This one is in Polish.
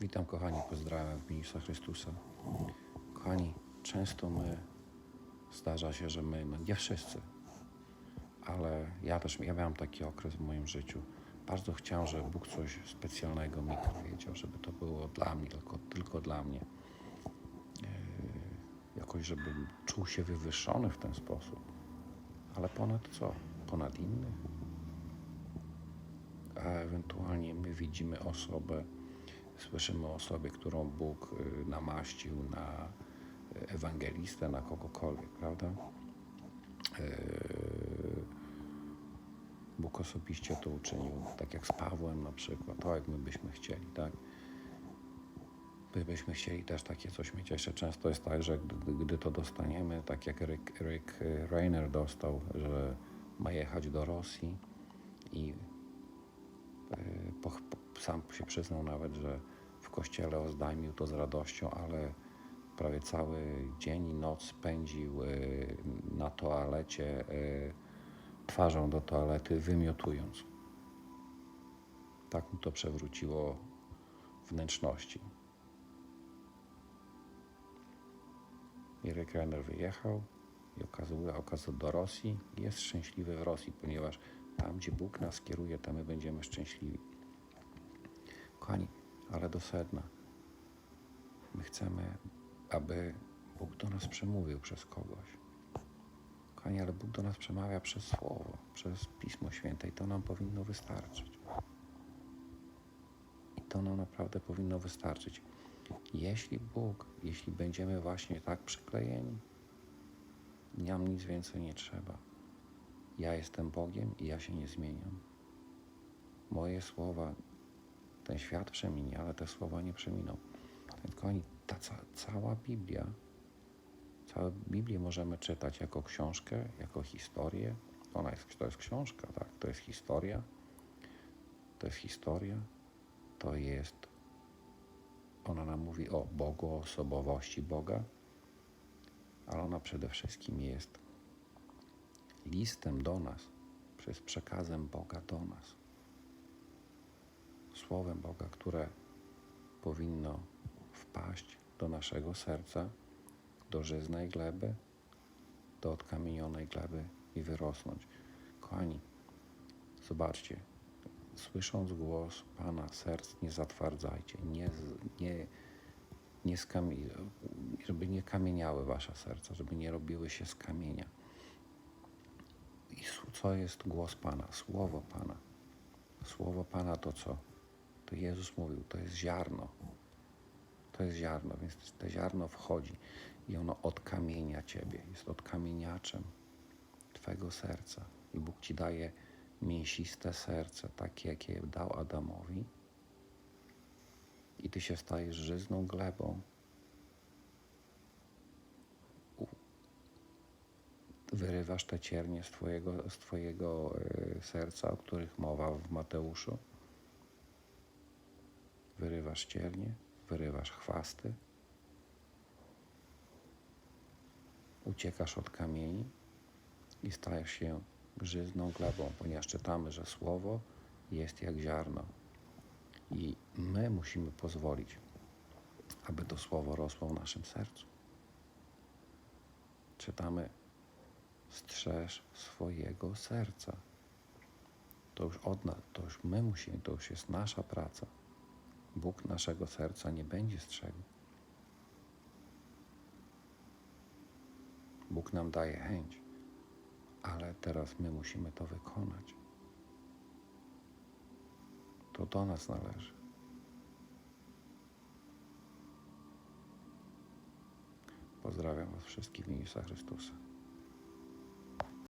Witam kochani, pozdrawiam w imieniu Chrystusa. Kochani, często my, zdarza się, że my, no nie wszyscy, ale ja też, ja miałem taki okres w moim życiu. Bardzo chciałem, żeby Bóg coś specjalnego mi powiedział, żeby to było dla mnie, tylko, tylko dla mnie. Yy, jakoś, żebym czuł się wywyższony w ten sposób. Ale ponad co? Ponad innych? A ewentualnie my widzimy osobę, słyszymy o osobie, którą Bóg y, namaścił na y, ewangelistę, na kogokolwiek, prawda? Yy, Bóg osobiście to uczynił, tak jak z Pawłem na przykład, to jak my byśmy chcieli, tak? My byśmy chcieli też takie coś mieć. Jeszcze często jest tak, że gdy, gdy to dostaniemy, tak jak Rick, Rick Rainer dostał, że ma jechać do Rosji i y, sam się przyznał nawet, że w kościele oznajmił to z radością, ale prawie cały dzień i noc spędził y, na toalecie, y, twarzą do toalety, wymiotując. Tak mu to przewróciło wnętrzności. Irek Renner wyjechał i okazuje, okazał do Rosji. Jest szczęśliwy w Rosji, ponieważ tam, gdzie Bóg nas kieruje, tam my będziemy szczęśliwi. Kochani, ale do sedna. My chcemy, aby Bóg do nas przemówił przez kogoś. Kochani, ale Bóg do nas przemawia przez Słowo, przez Pismo Święte i to nam powinno wystarczyć. I to nam naprawdę powinno wystarczyć. Jeśli Bóg, jeśli będziemy właśnie tak przyklejeni, nam nic więcej nie trzeba. Ja jestem Bogiem i ja się nie zmieniam. Moje słowa, ten świat przeminie, ale te słowa nie przeminą. Kochani, ta ca cała Biblia, całą Biblię możemy czytać jako książkę, jako historię. Ona jest, to jest książka, tak? To jest historia. To jest historia. To jest ona nam mówi o Bogu, o osobowości Boga, ale ona przede wszystkim jest listem do nas, przez przekazem Boga do nas. Słowem Boga, które powinno wpaść do naszego serca, do żyznej gleby, do odkamienionej gleby i wyrosnąć. Kochani, zobaczcie, słysząc głos Pana serc nie zatwardzajcie, nie, nie, nie skami, żeby nie kamieniały wasze serca, żeby nie robiły się z kamienia. I co jest głos Pana? Słowo Pana. Słowo Pana to co? To Jezus mówił, to jest ziarno. To jest ziarno, więc to ziarno wchodzi i ono odkamienia Ciebie, jest odkamieniaczem Twego serca. I Bóg Ci daje mięsiste serce, takie jakie dał Adamowi, i ty się stajesz żyzną glebą. Wyrywasz te ciernie z twojego, z twojego serca, o których mowa w Mateuszu. Wyrywasz ciernie, wyrywasz chwasty, uciekasz od kamieni i stajesz się żyzną glebą, ponieważ czytamy, że słowo jest jak ziarno. I my musimy pozwolić, aby to słowo rosło w naszym sercu. Czytamy, strzeż swojego serca. To już od nas, to już my musimy, to już jest nasza praca. Bóg naszego serca nie będzie strzegł. Bóg nam daje chęć ale teraz my musimy to wykonać. To do nas należy. Pozdrawiam Was wszystkich w imieniu Chrystusa.